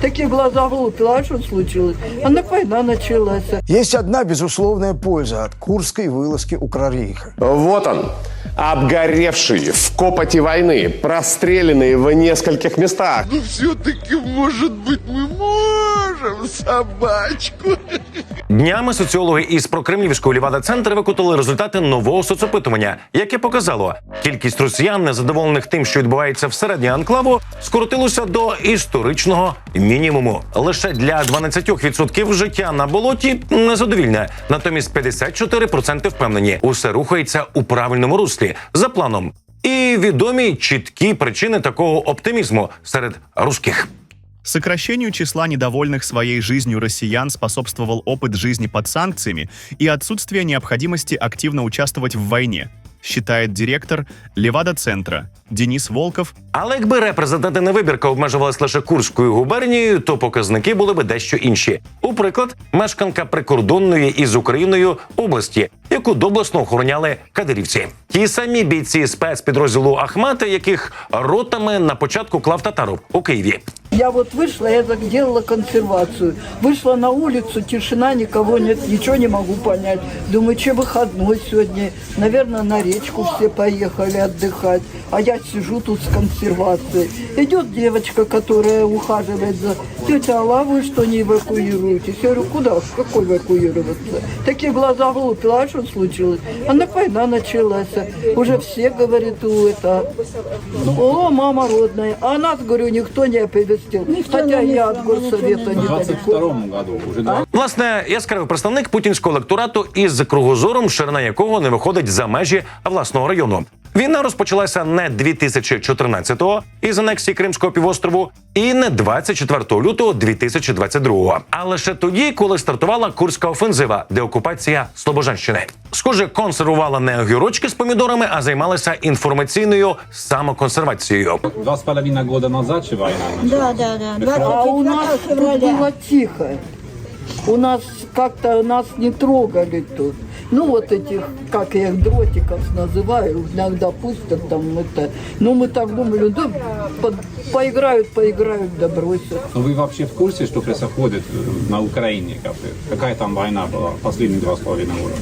Такие глаза вылупила, а что случилось? Она война началась. Есть одна безусловная польза от курской вылазки Укррейха. Вот он, обгоревший в копоти войны, простреленный в нескольких местах. Ну все-таки, может быть, мы можем Собачку. Днями соціологи із прокремлівського лівада центр викотили результати нового соцопитування, яке показало, кількість росіян, незадоволених тим, що відбувається всередині анклаву, скоротилося до історичного мінімуму. Лише для 12% життя на болоті незадовільне. Натомість 54% впевнені, усе рухається у правильному руслі за планом. І відомі чіткі причини такого оптимізму серед русських. Сокращению числа недовольных своей жизнью россиян способствовал опыт жизни под санкциями и отсутствие необходимости активно участвовать в войне, считает директор Левада-центра Денис Волков Але якби репрезентативна вибірка обмежувалась лише Курською губернією, то показники були би дещо інші. У приклад, мешканка прикордонної із Україною області, яку доблесно охороняли кадирівці. Ті самі бійці спецпідрозділу Ахмата, яких ротами на початку клав татаров у Києві. Я вот вышла, я так делала консервацию. Вышла на улицу, тишина, никого нет, ничего не могу понять. Думаю, что выходной сегодня? Наверное, на речку все поехали отдыхать. А я сижу тут с консервацией. Идет девочка, которая ухаживает за... Тетя, а вы что не эвакуируетесь? Я говорю, куда? В какой эвакуироваться? Такие глаза вылупила, а что случилось? Она война началась. Уже все, говорит, у это... О, мама родная. А нас, говорю, никто не оповестил. Хотя я от горсовета В недалеко. 22 году уже два Власне, яскравий представник путінського електорату із кругозором, ширина якого не виходить за межі власного району. Війна розпочалася не 2014-го із анексії Кримського півострову, і не 24 лютого 2022-го, а лише тоді, коли стартувала Курська офензива, деокупація Слобожанщини. Схоже, консервувала не огірочки з помідорами, а займалася інформаційною самоконсервацією. два с половиной года назад война началась. Да, да, да. А у нас тут было тихо. У нас как-то нас не трогали тут Ну вот этих, как я их дротиков называю, иногда пустят там это. Ну мы так думали, да под- поиграют, поиграют, да бросят. Но вы вообще в курсе, что происходит э, на Украине? Как бы? Какая там война была последние два с половиной года?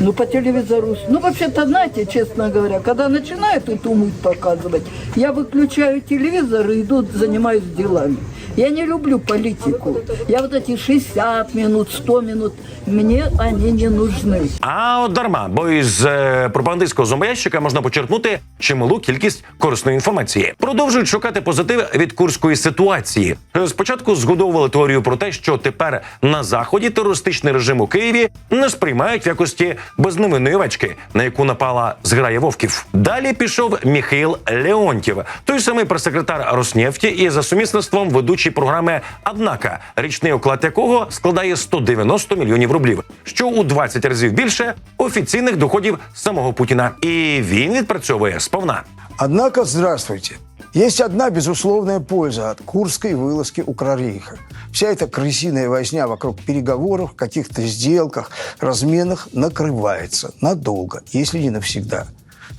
Ну, по телевизору. Ну, вообще-то, знаете, честно говоря, когда начинают эту муть показывать, я выключаю телевизор и иду, занимаюсь делами. Я не люблю политику. Я вот эти 60 минут, 100 минут, мне они не нужны. А от дарма, бо із е, пропагандистського зомбоящика можна почерпнути чималу кількість корисної інформації. Продовжують шукати позитив від курської ситуації. Спочатку згодовували теорію про те, що тепер на заході терористичний режим у Києві не сприймають в якості безневинної овечки, на яку напала зграя вовків. Далі пішов Міхаїл Леонтів, той самий прес-секретар Роснефті і за сумісництвом ведучий програми Однака, річний оклад якого складає 190 мільйонів рублів, що у 20 разів більше офіційних доходів самого Путіна. І він відпрацьовує сповна. Однако, здравствуйте. Есть одна безусловная польза от курской вылазки Укррейха. Вся эта крысиная возня вокруг переговоров, каких-то сделках, разменах накрывается надолго, если не навсегда.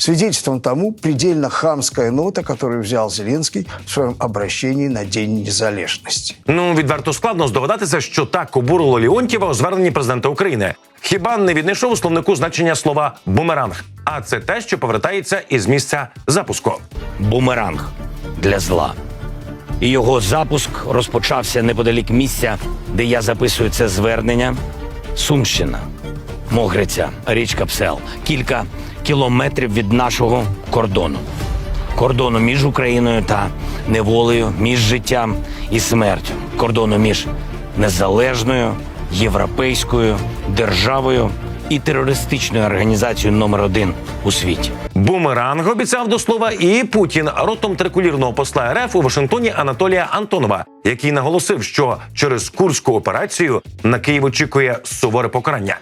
Свидетельством тому предельно хамская нота, которую взял Зеленский в своем обращении на День незалежности. Ну відверто складно здогадатися, що так обурило Леонтьєва у зверненні президента України. Хіба не віднайшов у словнику значення слова бумеранг? А це те, що повертається із місця запуску. бумеранг для зла. І його запуск розпочався неподалік місця, де я записую це звернення. Сумщина, Могриця, річка Псел, кілька кілометрів від нашого кордону. Кордону між Україною та неволею, між життям і смертю, кордону між незалежною європейською державою і терористичною організацією номер один у світі. Бумеранг обіцяв до слова і Путін ротом трикулірного посла РФ у Вашингтоні Анатолія Антонова, який наголосив, що через курську операцію на Київ очікує суворе покарання.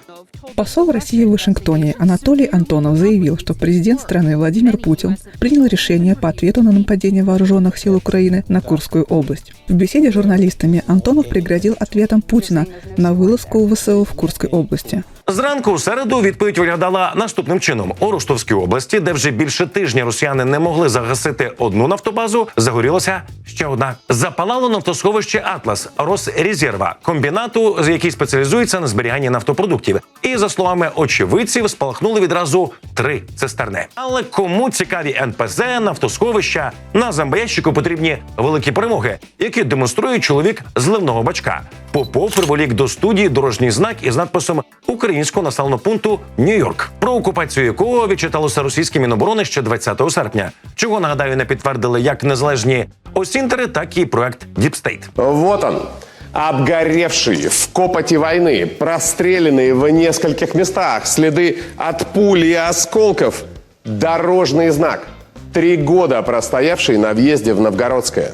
Посол России в Вашингтоне Анатолий Антонов заявил, что президент страны Владимир Путин принял решение по ответу на нападение вооруженных сил Украины на Курскую область. В беседе с журналистами Антонов пригрозил ответом Путина на вылазку ВСУ в Курской области. Зранку у середу відповідь виглядала наступним чином: у Ростовській області, де вже більше тижня росіяни не могли загасити одну нафтобазу, загорілася ще одна. Запалало нафтосховище Атлас Росрезерва, комбінату, який спеціалізується на зберіганні нафтопродуктів. І за словами очевидців, спалахнули відразу три цистерни. Але кому цікаві НПЗ, нафтосховища на зомбоящику потрібні великі перемоги, які демонструє чоловік з ливного бачка. Попов приволік до студії дорожній знак із надписом українського населеного пункту Нью-Йорк, про окупацію якого відчиталося російське міноборони ще 20 серпня. Чого нагадаю, не підтвердили як незалежні осінтери, так і проект Діпстейт. Вот он. Обгоревший в копоти войны, простреленные в нескольких местах, следы от пуль и осколков. Дорожный знак. Три года простоявший на въезде в Новгородское.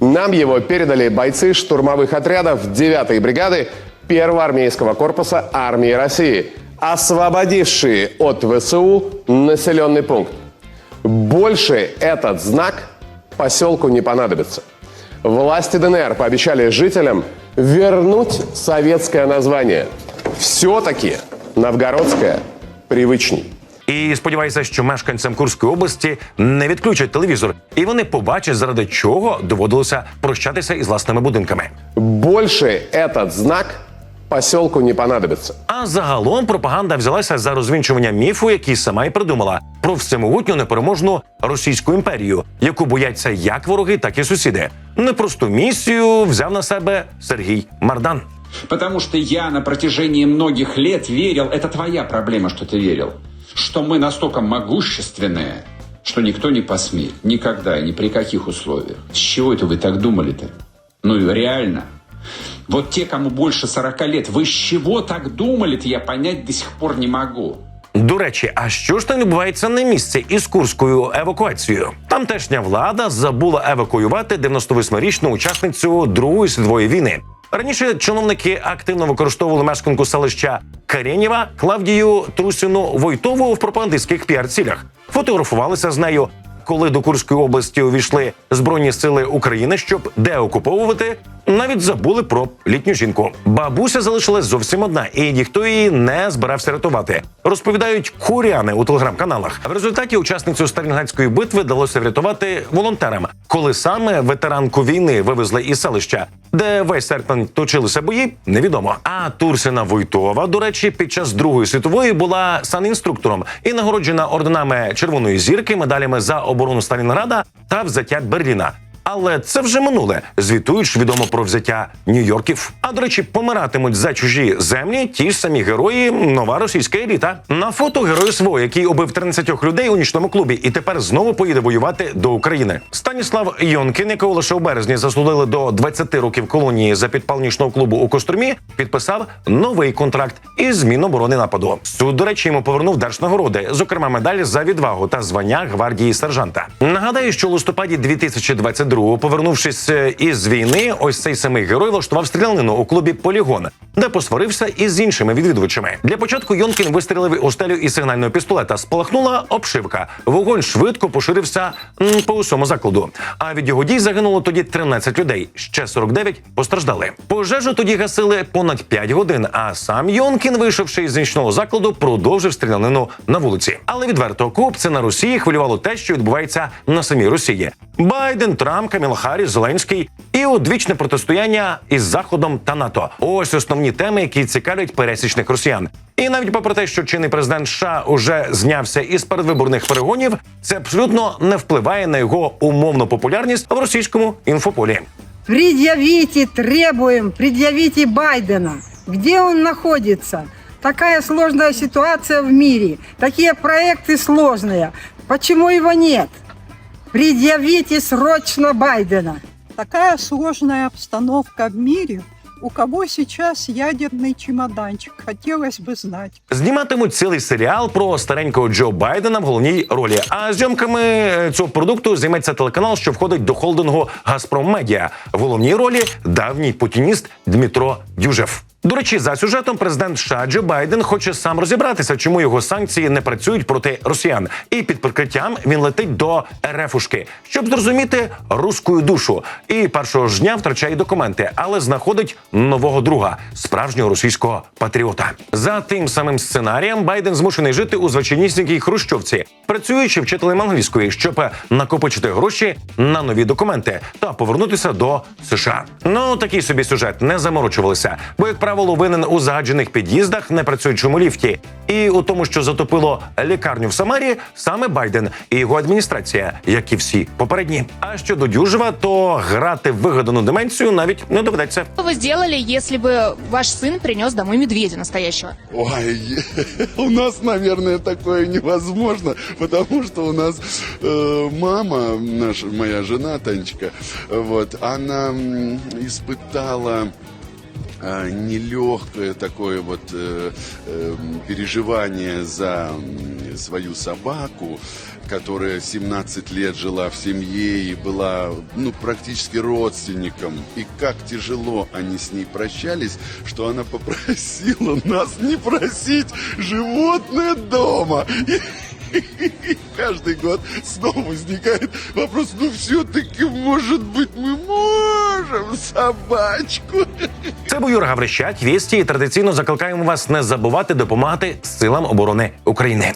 Нам его передали бойцы штурмовых отрядов 9-й бригады 1-го армейского корпуса армии России, освободившие от ВСУ населенный пункт. Больше этот знак поселку не понадобится. Власти ДНР пообещали жителям вернуть советское название. Все-таки новгородское привычней. І сподіваюся, що мешканцям Курської області не відключать телевізор, і вони побачать, заради чого доводилося прощатися із власними будинками. Больше этот знак поселку не понадобится. А загалом пропаганда взялася за розвінчування міфу, який сама й придумала про всемогутню непереможну російську імперію, яку бояться як вороги, так і сусіди. Непросту місію взяв на себе Сергій Мардан. Потому что я на протяжении многих лет верил, это твоя проблема, что ты верил, что мы настолько могущественные, что никто не посмеет. Никогда и ни при каких условиях. С чего это вы так думали-то? Ну и реально. Вот те, кому больше 40 лет, вы с чего так думали-то, я понять до сих пор не могу. До речі, а що ж там відбувається на місці із курською евакуацією? Тамтешня влада забула евакуювати 98-річну учасницю Другої світової війни. Раніше чиновники активно використовували мешканку селища Карєнєва Клавдію Трусіну Войтову в пропагандистських піар-цілях. Фотографувалися з нею. Коли до Курської області увійшли збройні сили України, щоб деокуповувати, навіть забули про літню жінку. Бабуся залишилась зовсім одна, і ніхто її не збирався рятувати. Розповідають куряни у телеграм-каналах. В результаті учасницю Сталінградської битви вдалося врятувати волонтерам, коли саме ветеранку війни вивезли із селища, де весь серпень точилися бої, невідомо. А Турсіна Войтова, до речі, під час Другої світової була санінструктором і нагороджена орденами Червоної зірки, медалями за оборону Сталінграда та взяття Берліна. Але це вже минуле. Звітують ж відомо про взяття Нью-Йорків. А до речі, помиратимуть за чужі землі ті ж самі герої, нова російська еліта. На фото герой СВО, який убив 13 людей у нічному клубі, і тепер знову поїде воювати до України. Станіслав Йонкін, якого лише у березні засудили до 20 років колонії за підпал нічного клубу у Костромі, підписав новий контракт із Міноборони нападу. Суд, до речі, йому повернув держнагороди, зокрема медаль за відвагу та звання гвардії сержанта. Нагадаю, що у листопаді 2022 22-го, повернувшись е, із війни, ось цей самий герой влаштував стрілянину у клубі Полігон, де посварився із іншими відвідувачами. Для початку Йонкін вистрілив у стелю із сигнального пістолета. Спалахнула обшивка. Вогонь швидко поширився по усьому закладу. А від його дій загинуло тоді 13 людей. Ще 49 постраждали. Пожежу тоді гасили понад 5 годин. А сам Йонкін, вийшовши із нічного закладу, продовжив стрілянину на вулиці. Але відверто окупці на Росії хвилювало те, що відбувається на самій Росії. Байден, Трамп, Каміла Харріс, Зеленський і одвічне протистояння із Заходом та НАТО. Ось основні теми, які цікавлять пересічних росіян. І навіть попри те, що чинний президент США уже знявся із передвиборних перегонів, це абсолютно не впливає на його умовну популярність в російському інфополі. Предъявите, требуем, предъявите Байдена. Где он находится? Такая сложная ситуация в мире, такие проекты сложные. Почему его нет? Предъявите срочно Байдена. Такая сложная обстановка в мире. У кого сейчас ядерный чемоданчик? Хотелось бы знать. Зніматимуть цілий серіал про старенького Джо Байдена в головній ролі. А зйомками е, цього продукту займеться телеканал, що входить до холдингу Газпром Медіа. В головній ролі давній путініст Дмитро Дюжев. До речі, за сюжетом президент США Джо Байден хоче сам розібратися, чому його санкції не працюють проти росіян. І під прикриттям він летить до РФушки, щоб зрозуміти руську душу. І першого ж дня втрачає документи, але знаходить нового друга, справжнього російського патріота. За тим самим сценарієм Байден змушений жити у звичайнісінькій хрущовці, працюючи вчителем англійської, щоб накопичити гроші на нові документи та повернутися до США. Ну такий собі сюжет не заморочувалися, бо як правило винен у загаджених під'їздах, непрацюючому ліфті, і у тому, що затопило лікарню в Самарі, саме Байден і його адміністрація, як і всі попередні. А щодо Дюжева, то грати вигадану деменцію навіть не доведеться. Что бы вы сделали, если бы ваш сын принес домой медведя настоящего? Ой, у нас, наверное, такое невозможно, потому что у нас э, мама, наша, моя жена Танечка, вот, она м, испытала э, нелегкое такое вот э, э, переживание за свою собаку, которая 17 лет жила в семье и была ну, практически родственником. И как тяжело они с ней прощались, что она попросила нас не просить животное дома. И каждый год снова возникает вопрос, ну все-таки, может быть, мы можем собачку? Це був Юра Гаврищак. Вісті і традиційно закликаємо вас не забувати допомагати силам оборони України.